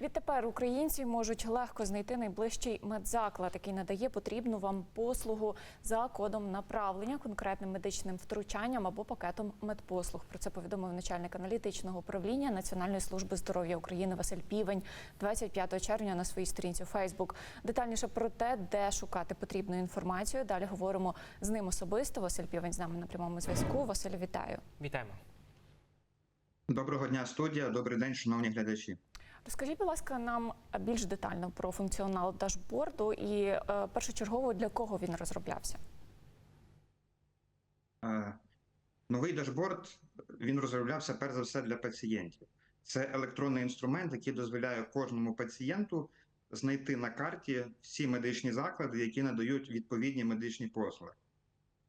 Відтепер українці можуть легко знайти найближчий медзаклад, який надає потрібну вам послугу за кодом направлення конкретним медичним втручанням або пакетом медпослуг. Про це повідомив начальник аналітичного управління Національної служби здоров'я України Василь Півень 25 червня на своїй сторінці у Фейсбук. Детальніше про те, де шукати потрібну інформацію. Далі говоримо з ним особисто. Василь Півень з нами на прямому зв'язку. Василь, вітаю. Вітаємо. Доброго дня, студія. Добрий день, шановні глядачі. Розкажіть, будь ласка, нам більш детально про функціонал дашборду і е, першочергово для кого він розроблявся. Новий дашборд він розроблявся перш за все для пацієнтів. Це електронний інструмент, який дозволяє кожному пацієнту знайти на карті всі медичні заклади, які надають відповідні медичні послуги.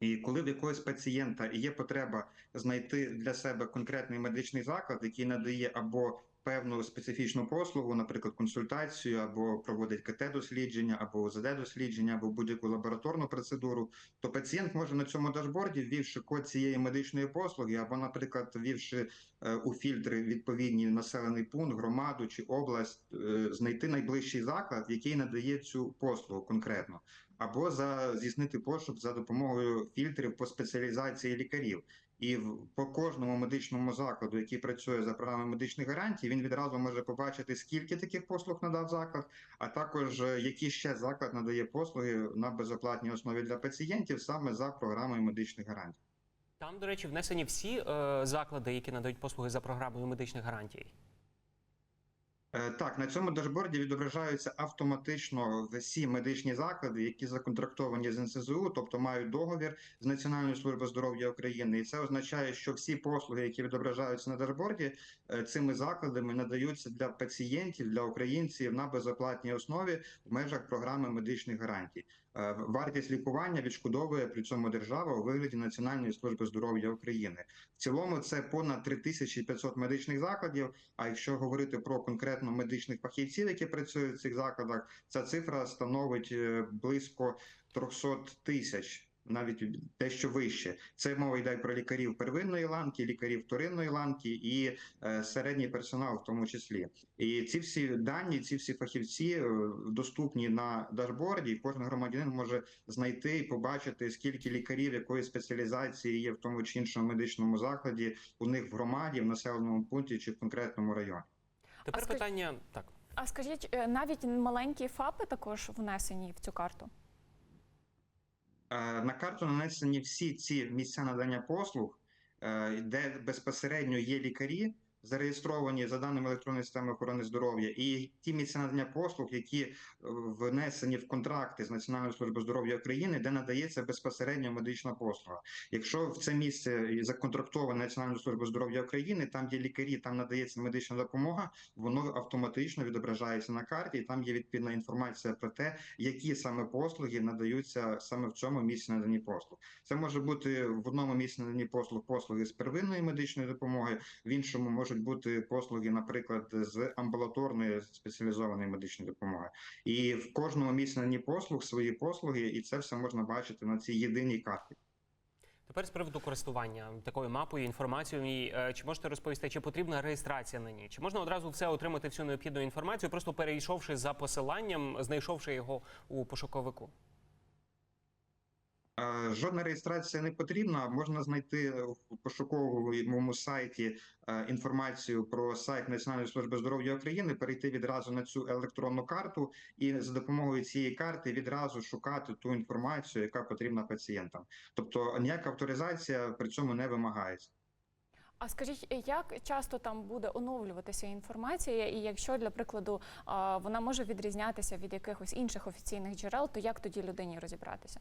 І коли в якогось пацієнта є потреба знайти для себе конкретний медичний заклад, який надає або певну специфічну послугу, наприклад, консультацію, або проводить КТ-дослідження, або ОЗД-дослідження, або будь-яку лабораторну процедуру, то пацієнт може на цьому дашборді, ввівши код цієї медичної послуги, або, наприклад, ввівши е, у фільтри відповідні населений пункт, громаду чи область, е, знайти найближчий заклад, який надає цю послугу конкретно, або за здійснити пошук за допомогою фільтрів по спеціалізації лікарів. І по кожному медичному закладу, який працює за програмою медичних гарантій, він відразу може побачити, скільки таких послуг надав заклад, а також е, які ще заклад надає послуги на безоплатній основі для пацієнтів саме за програмою медичних гарантій. Там, до речі, внесені всі е, заклади, які надають послуги за програмою медичних гарантій. Е, Так, на цьому дашборді відображаються автоматично всі медичні заклади, які законтрактовані з НСЗУ, тобто мають договір з Національною службою здоров'я України. І це означає, що всі послуги, які відображаються на дашборді, е, цими закладами надаються для пацієнтів, для українців на безоплатній основі в межах програми медичних гарантій. Е, Вартість лікування відшкодовує при цьому держава у вигляді Національної служби здоров'я України. В цілому це понад 3500 медичних закладів. А якщо говорити про конкретно медичних фахівців, які працюють в цих закладах, ця цифра становить е, близько 300 тисяч. Навіть дещо вище. Це мова йде про лікарів первинної ланки, лікарів вторинної ланки і е, середній персонал, в тому числі. І ці всі дані, ці всі фахівці е, доступні на дашборді. і Кожен громадянин може знайти і побачити, скільки лікарів якої спеціалізації є в тому чи іншому медичному закладі у них в громаді, в населеному пункті чи в конкретному районі. Тепер А скажіть- питання так. А скажіть, е, навіть маленькі ФАПи також внесені в цю карту? Е, На карту нанесені всі ці місця надання послуг, е, де безпосередньо є лікарі, зареєстровані за даними електронної системи охорони здоров'я, і ті місця надання послуг, які е, внесені в контракти з Національною службою здоров'я України, де надається безпосередньо медична послуга. Якщо в це місце законтрактоване Національною службою здоров'я України, там є лікарі, там надається медична допомога, воно автоматично відображається на карті, і там є відповідна інформація про те, які саме послуги надаються саме в цьому місці надані послуг. Це може бути в одному місці надані послуг послуги з первинної медичної допомоги, в іншому можуть бути послуги, наприклад, з амбулаторної спеціалізованої медичної допомоги. І в кожному місці послуг свої послуги, і це все можна бачити на цій єдиній карті. Тепер з приводу користування такою мапою, інформацією. Е, Чи можете розповісти, чи потрібна реєстрація на ній? Чи можна одразу все отримати всю необхідну інформацію, просто перейшовши за посиланням, знайшовши його у пошуковику? Е, Жодна реєстрація не потрібна. Можна знайти в пошуковому сайті е, інформацію про сайт Національної служби здоров'я України, перейти відразу на цю електронну карту і за допомогою цієї карти відразу шукати ту інформацію, яка потрібна пацієнтам. Тобто ніяка авторизація при цьому не вимагається. А скажіть, як часто там буде оновлюватися інформація, і якщо для прикладу вона може відрізнятися від якихось інших офіційних джерел, то як тоді людині розібратися?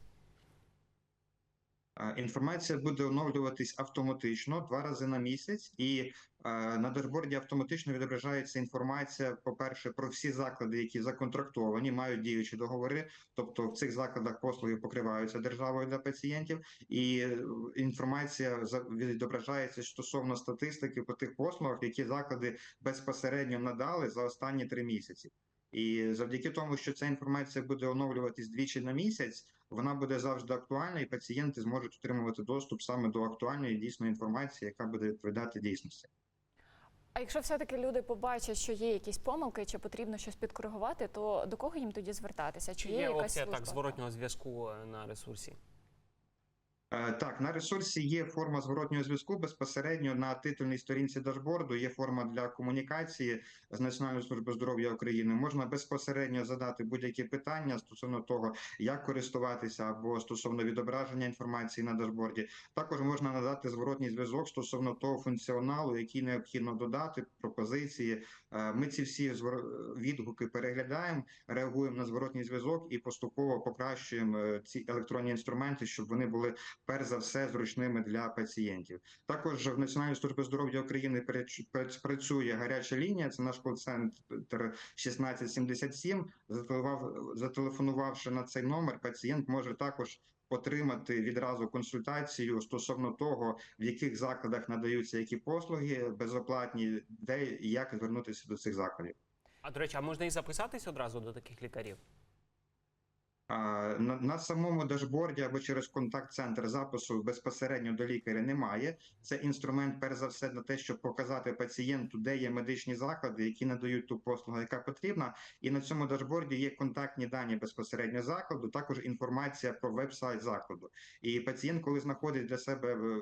Інформація буде оновлюватись автоматично два рази на місяць, і на дашборді автоматично відображається інформація, по-перше, про всі заклади, які законтрактовані, мають діючі договори. Тобто в цих закладах послуги покриваються державою для пацієнтів, і е, інформація відображається стосовно статистики по тих послугах, які заклади безпосередньо надали за останні три місяці. І завдяки тому, що ця інформація буде оновлюватись двічі на місяць, вона буде завжди актуальна, і пацієнти зможуть отримувати доступ саме до актуальної дійсної інформації, яка буде відповідати дійсності. А якщо все-таки люди побачать, що є якісь помилки, чи потрібно щось підкоригувати, то до кого їм тоді звертатися? Чи є, є якась опція служба? так зворотнього зв'язку на ресурсі? Е, Так, на ресурсі є форма зворотнього зв'язку безпосередньо на титульній сторінці дашборду. Є форма для комунікації з Національною службою здоров'я України. Можна безпосередньо задати будь-які питання стосовно того, як користуватися або стосовно відображення інформації на дашборді. Також можна надати зворотній зв'язок стосовно того функціоналу, який необхідно додати, пропозиції. Е, Ми ці всі відгуки переглядаємо, реагуємо на зворотній зв'язок і поступово покращуємо е, ці електронні інструменти, щоб вони були перш за все зручними для пацієнтів. Також в Національній службі здоров'я України працює гаряча лінія. Це наш кол-центр 1677. Зателефонував- Зателефонувавши на цей номер, пацієнт може також отримати відразу консультацію стосовно того, в яких закладах надаються які послуги безоплатні, де і як звернутися до цих закладів. А до речі, а можна і записатись одразу до таких лікарів? На, на самому дашборді або через контакт-центр запису безпосередньо до лікаря немає. Це інструмент, перш за все, на те, щоб показати пацієнту, де є медичні заклади, які надають ту послугу, яка потрібна. І на цьому дашборді є контактні дані безпосередньо закладу, також інформація про веб-сайт закладу. І пацієнт, коли знаходить для себе е,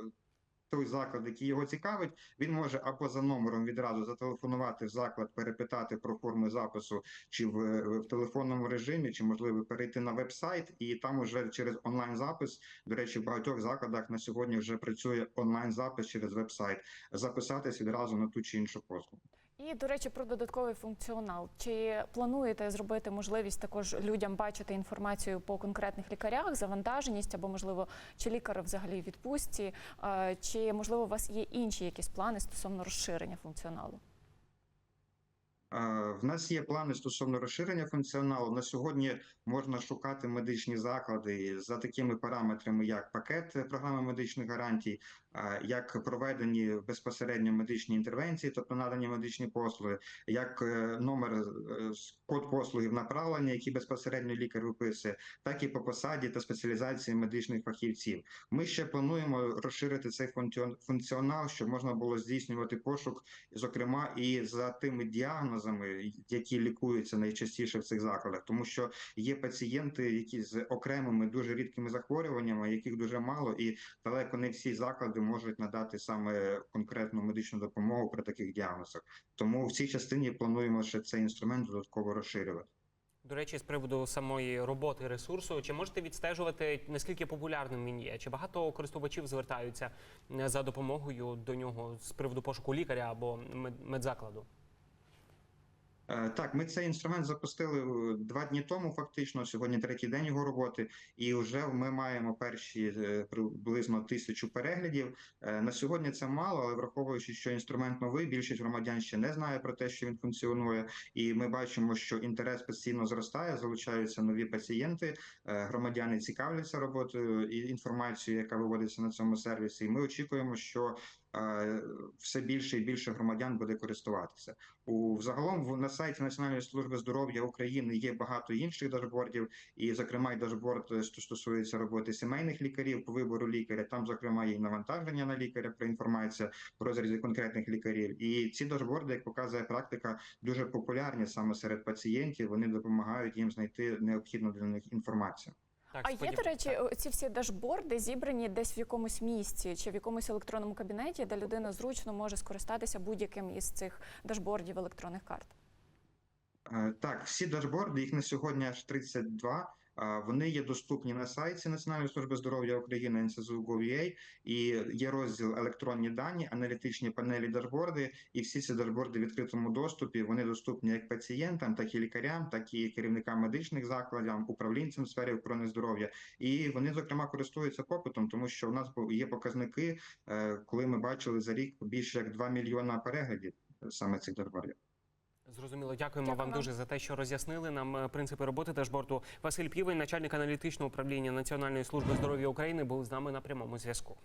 той заклад, який його цікавить, він може або за номером відразу зателефонувати в заклад, перепитати про форму запису, чи в, в телефонному режимі, чи можливо перейти на веб-сайт, і там уже через онлайн-запис. До речі, в багатьох закладах на сьогодні вже працює онлайн-запис через веб-сайт. Записатись відразу на ту чи іншу послугу. І до речі, про додатковий функціонал. Чи плануєте зробити можливість також людям бачити інформацію по конкретних лікарях, завантаженість або можливо, чи лікар взагалі відпустці, чи можливо у вас є інші якісь плани стосовно розширення функціоналу? В нас є плани стосовно розширення функціоналу. На сьогодні можна шукати медичні заклади за такими параметрами, як пакет програми медичних гарантій, як проведені безпосередньо медичні інтервенції, тобто надані медичні послуги, як е, номер е, код послуги в направлення, які безпосередньо лікар виписує, так і по посаді та спеціалізації медичних фахівців. Ми ще плануємо розширити цей функціонал, щоб можна було здійснювати пошук зокрема і за тими діагнозами, які лікуються найчастіше в цих закладах, тому що є пацієнти, які з окремими дуже рідкими захворюваннями, яких дуже мало, і далеко не всі заклади можуть надати саме конкретну медичну допомогу при таких діагнозах. Тому в цій частині плануємо ще цей інструмент додатково розширювати. До речі, з приводу самої роботи ресурсу, чи можете відстежувати наскільки популярним він є? Чи багато користувачів звертаються е, за допомогою до нього з приводу пошуку лікаря або мед- медзакладу? Е, Так, ми цей інструмент запустили е, два дні тому. Фактично, сьогодні третій день його роботи, і вже ми маємо перші е, приблизно тисячу переглядів. На сьогодні це мало, але враховуючи, що інструмент новий, більшість громадян ще не знає про те, що він функціонує, і ми бачимо, що інтерес постійно зростає, залучаються нові пацієнти. Громадяни цікавляться роботою і інформацією, яка виводиться на цьому сервісі. І ми очікуємо, що все більше і більше громадян буде користуватися. У взагалом в- на сайті Національної служби здоров'я України є багато інших дашбордів, і зокрема й дашборд, е, що стосується роботи сімейних лікарів по вибору лікаря. Там, зокрема, є навантаження на лікаря про інформацію в розрізі конкретних лікарів. І ці дашборди, як показує практика, дуже популярні саме серед пацієнтів. Вони допомагають їм знайти необхідну для них інформацію. Так, А є, до речі, ці всі дашборди зібрані десь в якомусь місці чи в якомусь електронному кабінеті, де людина зручно може скористатися будь-яким із цих дашбордів електронних карт. Е, Так, всі дашборди, їх на сьогодні аж 32. Вони є доступні на сайті Національної служби здоров'я України НСЗУ.gov.ua і є розділ електронні дані, аналітичні панелі дашборди, і всі ці дашборди в відкритому доступі. Вони доступні як пацієнтам, так і лікарям, так і керівникам медичних закладів, управлінцям сфері охорони здоров'я. І вони, зокрема, користуються попитом, тому що у нас є показники, е, коли ми бачили за рік більше як 2 мільйона переглядів е, саме цих дашбордів. Зрозуміло, дякуємо Дякую вам дуже за те, що роз'яснили нам е, принципи роботи дашборту. Василь Півень, начальник аналітичного управління Національної служби здоров'я України, був з нами на прямому зв'язку.